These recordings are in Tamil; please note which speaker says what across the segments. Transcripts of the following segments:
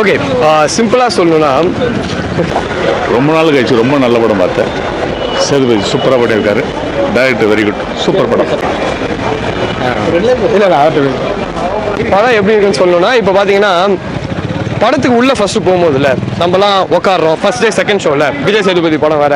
Speaker 1: ஓகே சிம்பிளாக சொல்லணும்னா
Speaker 2: ரொம்ப நாள் கழிச்சு ரொம்ப நல்ல படம் பார்த்தேன். சேதுபதி சூப்பராக பண்ணியிருக்காரு. டைரக்டர் வெரி குட் சூப்பர் படம்.
Speaker 1: இல்லை படம் எப்படி இருக்குன்னு சொல்லணும்னா இப்போ பார்த்தீங்கன்னா படத்துக்கு உள்ள ஃபர்ஸ்ட் போகும்போதுல நம்மலாம் உட்காடுறோம் ஃபர்ஸ்ட் டே செகண்ட் ஷோவில் விஜய் சேதுபதி படம் வேற.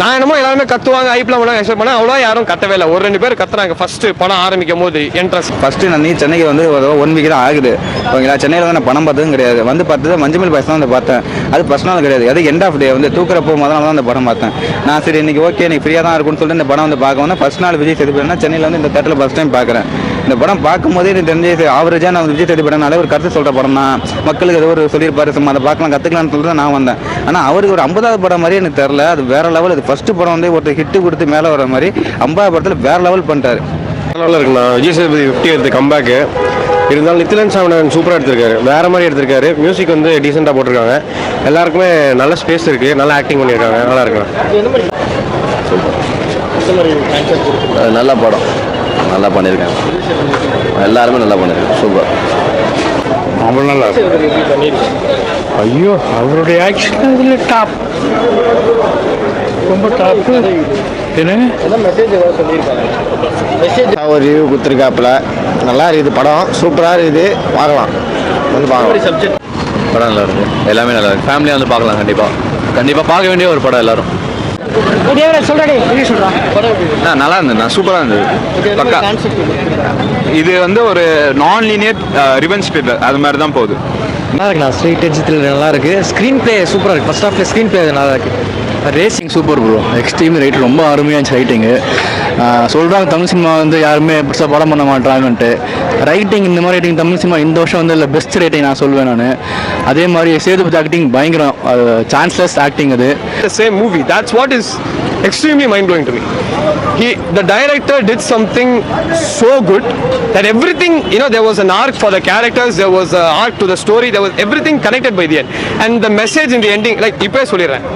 Speaker 1: நான் என்னமோ எல்லாருமே கத்துவாங்க ஐப்லாம் பண்ணாங்க எக்ஸ்பெக்ட் பண்ண அவ்வளோ யாரும் கத்தவே இல்லை. ஒரு ரெண்டு பேர் கத்துறாங்க ஃபர்ஸ்ட் படம் ஆரம்பிக்கும் போது என்ட்ரன்ஸ்
Speaker 3: ஃபர்ஸ்ட் நான் நீ சென்னைக்கு வந்து ஒரு ஒன் வீக் தான் ஆகுது. ஓகேங்களா? சென்னையில் வந்து நான் பணம் பார்த்ததும் கிடையாது. வந்து பார்த்தது மஞ்சள் பாய்ஸ் தான் வந்து பார்த்தேன். அது பர்சனல் நாள் கிடையாது. அது எண்ட் ஆஃப் டே வந்து தூக்குற போகும்போது தான் அந்த படம் பார்த்தேன். நான் சரி இன்னைக்கு ஓகே எனக்கு ஃப்ரீயாக தான் இருக்கும்னு சொல்லிட்டு இந்த படம் வந்து பார்க்க வந்து ஃபர்ஸ்ட் நாள் விஜய் சேதுபதினா சென்னையில் வந்து இந்த தேட்டரில் ஃபஸ்ட் டைம் பார்க்குறேன். இந்த படம் பார்க்கும்போதே எனக்கு தெரிஞ்சு ஆவரேஜாக நான் விஜய் சேதுபதினாலே ஒரு கருத்து சொல்கிற படம் தான். மக்களுக்கு ஏதோ ஒரு சொல்லியிருப்பாரு சும்மா அதை பார்க்கலாம் கற்றுக்கலாம்னு சொல்லிட்டு நான் வந்தேன். ஆனால் அவருக்கு ஒரு ஐம்பதாவது படம் மாதிரி எனக்கு தெரில. அது வேற லெவல் அது ஃபர்ஸ்ட் படம் வந்து ஒருத்தர் ஹிட்டு கொடுத்து மேலே வர மாதிரி ஐம்பதாவது படத்தில் வேற லெவல் பண்ணிட்டாரு
Speaker 4: நல்லா இருக்குண்ணா. விஜய் சேதுபதி ஃபிஃப்டி எடுத்து கம்பேக்கு இருந்தாலும் நித்திலன் சாமணன் சூப்பராக எடுத்திருக்காரு. வேற மாதிரி எடுத்திருக்காரு. மியூசிக் வந்து டீசெண்டாக போட்டிருக்காங்க. எல்லாருக்குமே நல்ல ஸ்பேஸ் இருக்கு. நல்லா ஆக்டிங் பண்ணியிருக்காங்க. நல்லா இருக்கு
Speaker 5: நல்ல படம். நல்லா பண்ணியிருக்காங்க எல்லாருமே நல்லா பண்ணியிருக்காங்க சூப்பர்
Speaker 2: அவ்வளோ நல்லா இருக்கு ஐயோ அவருடைய ஆக்ஷன் டாப் ரொம்ப டாப் என்ன?
Speaker 4: ஒரு ரிவ்யூ கொடுத்துருக்காப்புல. நல்லா இருக்குது படம். சூப்பராக இருக்குது. பார்க்கலாம். வந்து பார்க்கலாம்.
Speaker 5: படம் நல்லா இருக்கு. எல்லாமே நல்லா இருக்கு. ஃபேமிலியாக வந்து பார்க்கலாம். கண்டிப்பாக கண்டிப்பாக பார்க்க வேண்டிய ஒரு படம் எல்லாரும். ஆ, நல்லா இருந்தது நான் சூப்பராக இருந்தது. பக்கா. இது வந்து ஒரு நான் லீனியர் ரிவென்ஸ் அது மாதிரி தான் போகுது.
Speaker 6: நல்லா இருக்குண்ணா ஸ்ட்ரீட் எட்ஜத்தில் நல்லா இருக்கு. ஸ்க்ரீன் பிளே சூப்பராக இருக்கு. ஃபர்ஸ்ட் ஆஃப்ல ஸ்க்ரீன் பிளே நல்லா இருக்கு.
Speaker 7: Racing super bro extreme ride ரொம்ப அருமையாக இருந்துச்சு ரைட்டிங்கு சொல்கிறாங்க தமிழ் சினிமா வந்து யாருமே பெருசாக படம் பண்ண மாட்டாங்கன்ட்டு ரைட்டிங் இந்த மாதிரி ரைட்டிங் தமிழ் சினிமா இந்த வருஷம் வந்து இல்லை பெஸ்ட் ரைட்டிங் நான் சொல்வேன் நான் அதே மாதிரி சேதுபதி ஆக்டிங் பயங்கரம் சான்ஸ்லெஸ் ஆக்டிங் அது
Speaker 1: the same movie. That's what is extremely mind blowing to me. He, the director, did something so good that everything, you know, there was an arc for the characters, there was an arc to the story, there was everything connected by the end. And the message in the ending, like இப்போ சொல்லிடுறேன்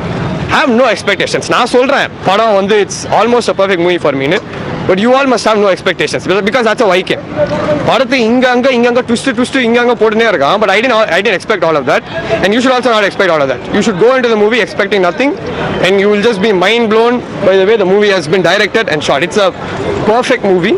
Speaker 1: ஹாவ் நோ எக்ஸ்பெக்டேஷன்ஸ் நான் சொல்கிறேன் படம் வந்து it's almost a perfect movie for மீனு but you all must have no expectations because it's a வைக்கே படத்தை இங்க அங்க இங்க அங்க ட்விஸ்ட் ட்விஸ்ட் இங்க அங்க போட்டுனே இருக்கான் but I tend I tend expect all of that and you should also not expect all of that you should go into the movie expecting nothing and you will just be mind blown by the way the movie has been directed and shot it's a perfect movie